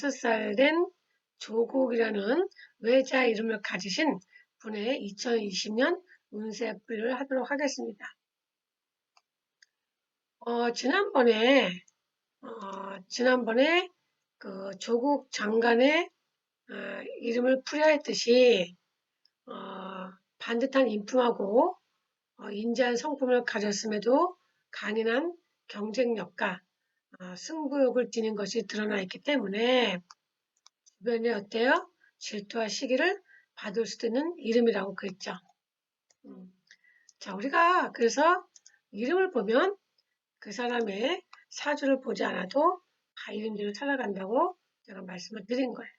쉬운 다섯 살된 조국이라는 외자 이름을 가지신 분의 2020년 운세풀이를 하도록 하겠습니다. 어, 지난번에, 어, 지난번에 그 조국 장관의 어, 이름을 풀이하였듯이 어, 반듯한 인품하고 어, 인자한 성품을 가졌음에도 강인한 경쟁력과 어, 승부욕을 띠는 것이 드러나 있기 때문에 주변에 어때요? 질투와 시기를 받을 수도 있는 이름이라고 그랬죠. 음. 자, 우리가 그래서 이름을 보면 그 사람의 사주를 보지 않아도 다 이름대로 살아간다고 제가 말씀을 드린 거예요.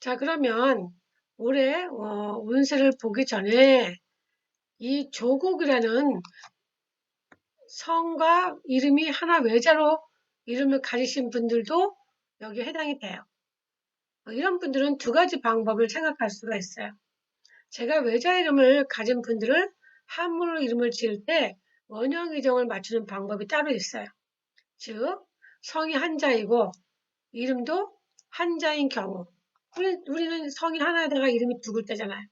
자, 그러면 올해 어, 운세를 보기 전에 이 조국이라는 성과 이름이 하나 외자로 이름을 가지신 분들도 여기에 해당이 돼요. 어, 이런 분들은 두 가지 방법을 생각할 수가 있어요. 제가 외자 이름을 가진 분들을 한문으로 이름을 지을 때 원형 이정을 맞추는 방법이 따로 있어요. 즉 성이 한자이고 이름도 한자인 경우 우리, 우리는 성이 하나에다가 이름이 두 글자잖아요.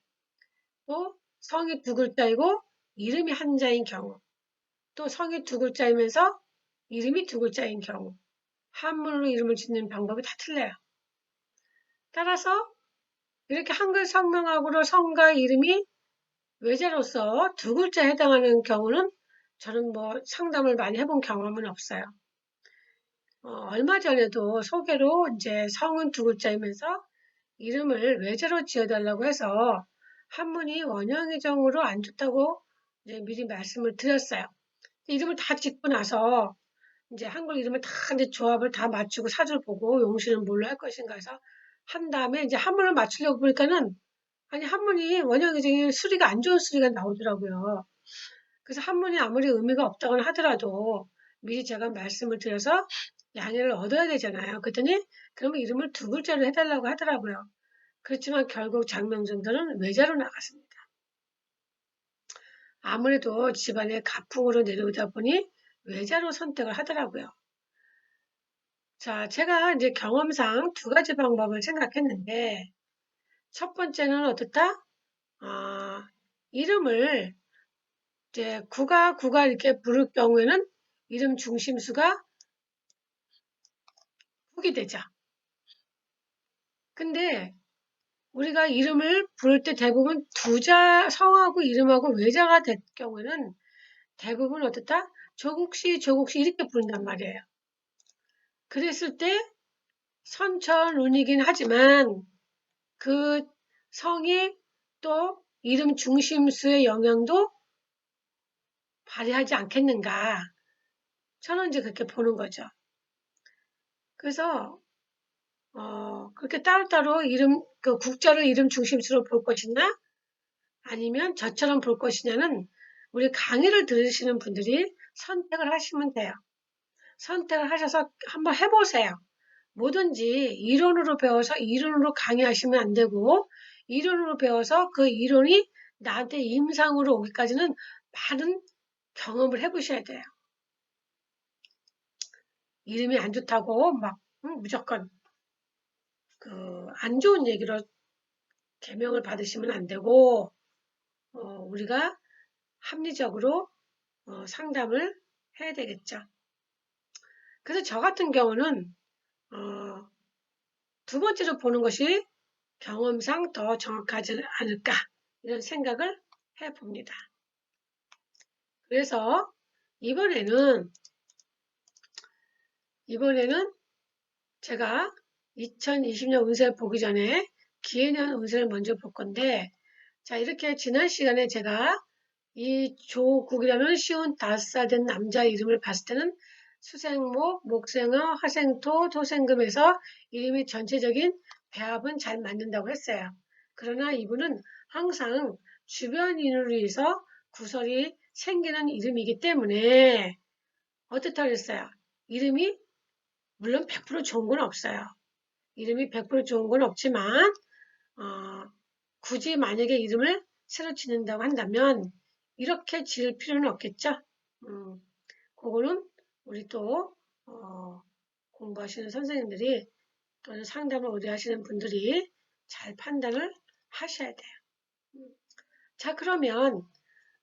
또 성이 두 글자이고 이름이 한자인 경우 또 성이 두 글자이면서 이름이 두 글자인 경우 한문으로 이름을 짓는 방법이 다 틀려요. 따라서 이렇게 한글 성명하고로 성과 이름이 외자로서 두 글자에 해당하는 경우는 저는 뭐 상담을 많이 해본 경험은 없어요. 어, 얼마 전에도 소개로 이제 성은 두 글자이면서 이름을 외자로 지어달라고 해서 한문이 원형의정으로 안 좋다고 이제 미리 말씀을 드렸어요. 이름을 다 짓고 나서 이제 한글 이름을 다 이제 조합을 다 맞추고 사주를 보고 용신은 뭘로 할 것인가 해서 한 다음에 이제 한문을 맞추려고 보니까는 아니 한문이 원형의정이 수리가 안 좋은 수리가 나오더라고요. 그래서 한문이 아무리 의미가 없다고는 하더라도 미리 제가 말씀을 드려서 양해를 얻어야 되잖아요. 그랬더니 그러면 이름을 두 글자로 해달라고 하더라고요. 그렇지만 결국 장명정도는 외자로 나갔습니다. 아무래도 집안의 가풍으로 내려오다 보니 외자로 선택을 하더라고요. 자, 제가 이제 경험상 두 가지 방법을 생각했는데, 첫 번째는 어떻다? 아, 이름을 이제 구가 구가 이렇게 부를 경우에는 이름 중심수가 훅이 되죠. 근데 우리가 이름을 부를 때 대부분 두자 성하고 이름하고 외자가 될 경우에는 대부분 어떻다? 조국시 조국시 이렇게 부른단 말이에요. 그랬을 때 선천운이긴 하지만 그 성이 또 이름 중심수의 영향도 발휘하지 않겠는가. 저는 이제 그렇게 보는 거죠. 그래서 어, 그렇게 따로따로 이름, 그 국자를 이름 중심수로 볼 것이냐, 아니면 저처럼 볼 것이냐는 우리 강의를 들으시는 분들이 선택을 하시면 돼요. 선택을 하셔서 한번 해보세요. 뭐든지 이론으로 배워서 이론으로 강의하시면 안 되고, 이론으로 배워서 그 이론이 나한테 임상으로 오기까지는 많은 경험을 해보셔야 돼요. 이름이 안 좋다고 막 응, 무조건 그 안 좋은 얘기로 개명을 받으시면 안 되고 어, 우리가 합리적으로 어, 상담을 해야 되겠죠. 그래서 저 같은 경우는 어, 두 번째로 보는 것이 경험상 더 정확하지 않을까 이런 생각을 해봅니다. 그래서 이번에는 이번에는 제가 2020년 운세를 보기 전에 기해년 운세를 먼저 볼 건데 자 이렇게 지난 시간에 제가 이 조국이라는 쉬운 다섯 살 된 남자 이름을 봤을 때는 수생목, 목생어, 화생토, 토생금에서 이름이 전체적인 배합은 잘 맞는다고 했어요. 그러나 이분은 항상 주변인으로 인해서 구설이 생기는 이름이기 때문에 어떻다고 했어요? 이름이 물론 100% 좋은 건 없어요. 이름이 100% 좋은 건 없지만 어, 굳이 만약에 이름을 새로 짓는다고 한다면 이렇게 지을 필요는 없겠죠. 음, 그거는 우리 또 어, 공부하시는 선생님들이 또는 상담을 의뢰하시는 분들이 잘 판단을 하셔야 돼요. 자, 그러면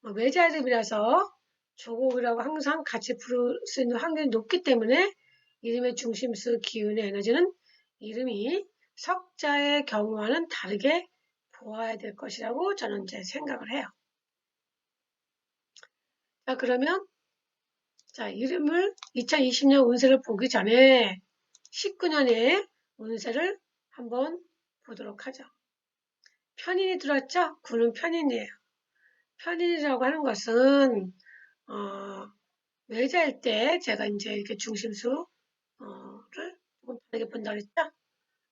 어, 외자 이름이라서 조곡이라고 항상 같이 부를 수 있는 확률이 높기 때문에 이름의 중심수 기운의 에너지는 이름이 석자의 경우와는 다르게 보아야 될 것이라고 저는 이제 생각을 해요. 자, 그러면 자, 이름을 2020년 운세를 보기 전에 19년의 운세를 한번 보도록 하죠. 편인이 들었죠? 구는 편인이에요. 편인이라고 하는 것은 어, 외자일 때 제가 이제 이렇게 중심수를 다르게 본다 그랬죠?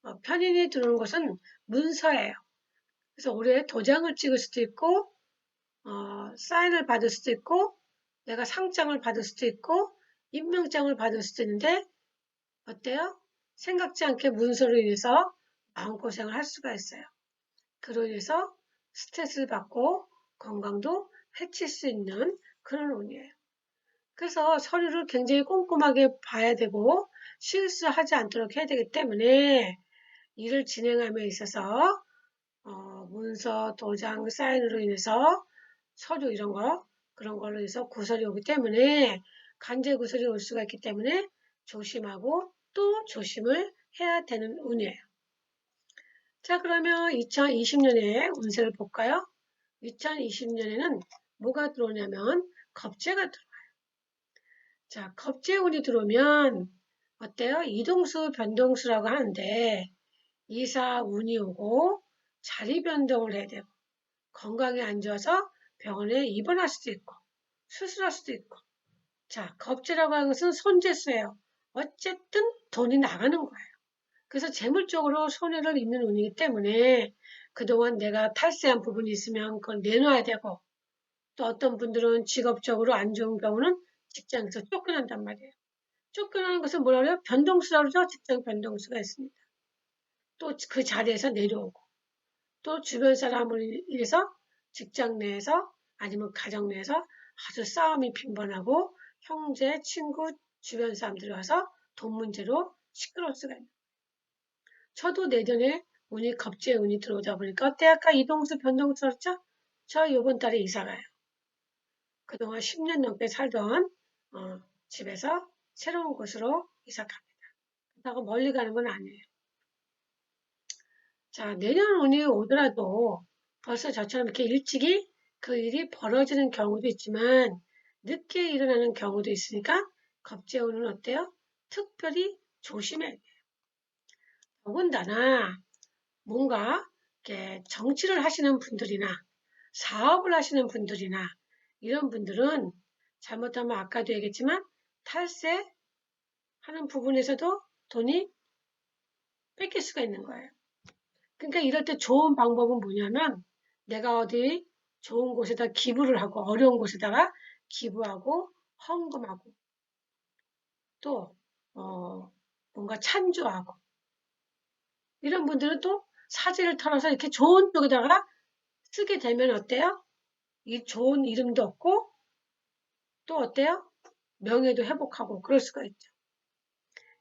어, 편인이 들어오는 것은 문서예요. 그래서 올해 도장을 찍을 수도 있고 어, 사인을 받을 수도 있고 내가 상장을 받을 수도 있고 임명장을 받을 수도 있는데 어때요? 생각지 않게 문서로 인해서 마음고생을 할 수가 있어요. 그로 인해서 스트레스를 받고 건강도 해칠 수 있는 그런 운이에요. 그래서 서류를 굉장히 꼼꼼하게 봐야 되고 실수하지 않도록 해야 되기 때문에 일을 진행함에 있어서 어, 문서, 도장, 사인으로 인해서 서류 이런 거 그런 걸로 해서 구설이 오기 때문에 간제 구설이 올 수가 있기 때문에 조심하고 또 조심을 해야 되는 운이에요. 자 그러면 2020년에 운세를 볼까요? 2020년에는 뭐가 들어오냐면 겁재가 들어와요. 자 겁재 운이 들어오면 어때요? 이동수 변동수라고 하는데 이사 운이 오고 자리 변동을 해야 되고 건강이 안 좋아서 병원에 입원할 수도 있고 수술할 수도 있고 자 겁재라고 하는 것은 손재수예요. 어쨌든 돈이 나가는 거예요. 그래서 재물적으로 손해를 입는 운이기 때문에 그동안 내가 탈세한 부분이 있으면 그걸 내놔야 되고 또 어떤 분들은 직업적으로 안 좋은 경우는 직장에서 쫓겨난단 말이에요. 쫓겨나는 것은 뭐라 그래요? 변동수라고 그러죠? 직장 변동수가 있습니다. 또 그 자리에서 내려오고 또 주변 사람을 위해서 직장 내에서 아니면 가정 내에서 아주 싸움이 빈번하고 형제, 친구, 주변 사람들이 와서 돈 문제로 시끄러울 수가 있는 저도 내년에 운이 겁제 운이 들어오다 보니까 어때 아까 이동수 변동수 그랬죠? 저 요번 달에 이사 가요. 그동안 10년 넘게 살던 어, 집에서 새로운 곳으로 이사 갑니다. 그렇다고 멀리 가는 건 아니에요. 자, 내년 운이 오더라도 벌써 저처럼 이렇게 일찍이 그 일이 벌어지는 경우도 있지만 늦게 일어나는 경우도 있으니까 겁재 운은 어때요? 특별히 조심해야 돼요. 더군다나 뭔가 이렇게 정치를 하시는 분들이나 사업을 하시는 분들이나 이런 분들은 잘못하면 아까도 얘기했지만 탈세 하는 부분에서도 돈이 뺏길 수가 있는 거예요. 그러니까 이럴 때 좋은 방법은 뭐냐면 내가 어디 좋은 곳에다 기부를 하고 어려운 곳에다가 기부하고 헌금하고 또 어, 뭔가 찬조하고 이런 분들은 또 사지를 털어서 이렇게 좋은 쪽에다가 쓰게 되면 어때요? 이 좋은 이름도 없고 또 어때요? 명예도 회복하고 그럴 수가 있죠.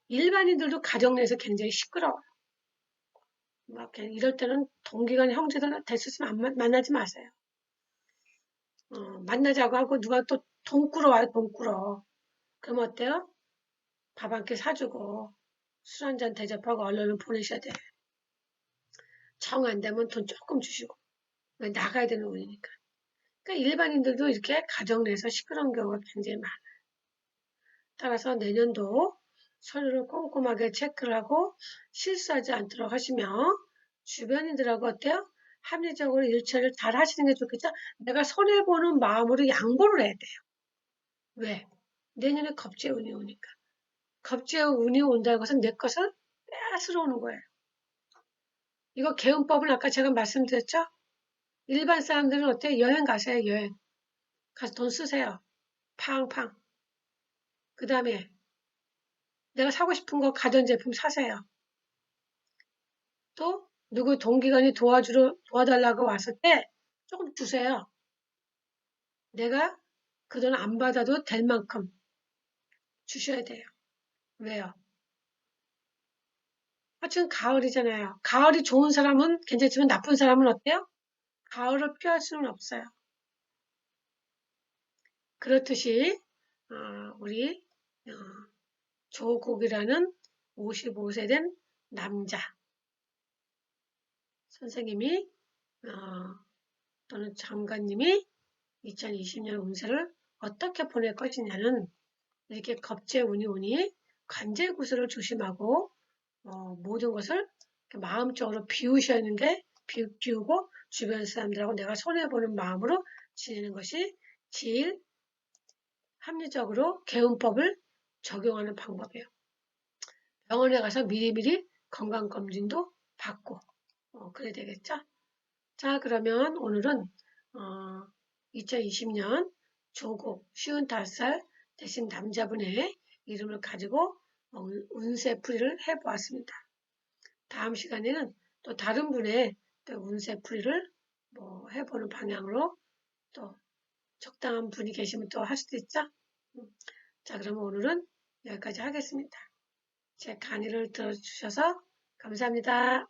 일반인들도 가정 내에서 굉장히 시끄러워요. 막 이럴 때는 동기간 형제들 됐었으면 만나지 마세요. 어, 만나자고 하고 누가 또돈 꾸러 와요, 돈 꾸러. 그럼 어때요? 밥 한 끼 사주고 술 한 잔 대접하고 얼른 보내셔야 돼. 정안 되면 돈 조금 주시고. 나가야 되는 운이니까. 그러니까 일반인들도 이렇게 가정 내에서 시끄러운 경우가 굉장히 많아요. 따라서 내년도 서류를 꼼꼼하게 체크를 하고 실수하지 않도록 하시며 주변인들하고 어때요? 합리적으로 일처리를 잘 하시는 게 좋겠죠? 내가 손해보는 마음으로 양보를 해야 돼요. 왜? 내년에 겁재운이 오니까. 겁재운이 온다는 것은 내 것을 빼앗으러 오는 거예요. 이거 개운법은 아까 제가 말씀드렸죠? 일반 사람들은 어때요? 여행 가세요, 여행. 가서 돈 쓰세요. 팡팡. 그 다음에 내가 사고 싶은 거 가전제품 사세요. 또 누구 동기간이 도와주러 도와달라고 왔을 때 조금 주세요. 내가 그 돈 안 받아도 될 만큼 주셔야 돼요. 왜요? 아, 지금 가을이잖아요. 가을이 좋은 사람은 괜찮지만 나쁜 사람은 어때요? 가을을 피할 수는 없어요. 그렇듯이 어, 우리 어, 조국이라는 55세 된 남자. 선생님이 어, 또는 장관님이 2020년 운세를 어떻게 보낼 것이냐는 이렇게 겁제 운이 오니 관제 구슬을 조심하고 어, 모든 것을 마음적으로 비우셔야 하는 게 비, 비우고 주변 사람들하고 내가 손해보는 마음으로 지내는 것이 제일 합리적으로 개운법을 적용하는 방법이에요. 병원에 가서 미리미리 건강검진도 받고 어, 그래야 되겠죠? 자 그러면 오늘은 어, 2020년 조국 55살 대신 남자분의 이름을 가지고 어, 운세 풀이를 해보았습니다. 다음 시간에는 또 다른 분의 또 운세 풀이를 뭐 해보는 방향으로 또 적당한 분이 계시면 또 할 수도 있죠. 음. 자, 그러면 오늘은 여기까지 하겠습니다. 제 강의를 들어주셔서 감사합니다.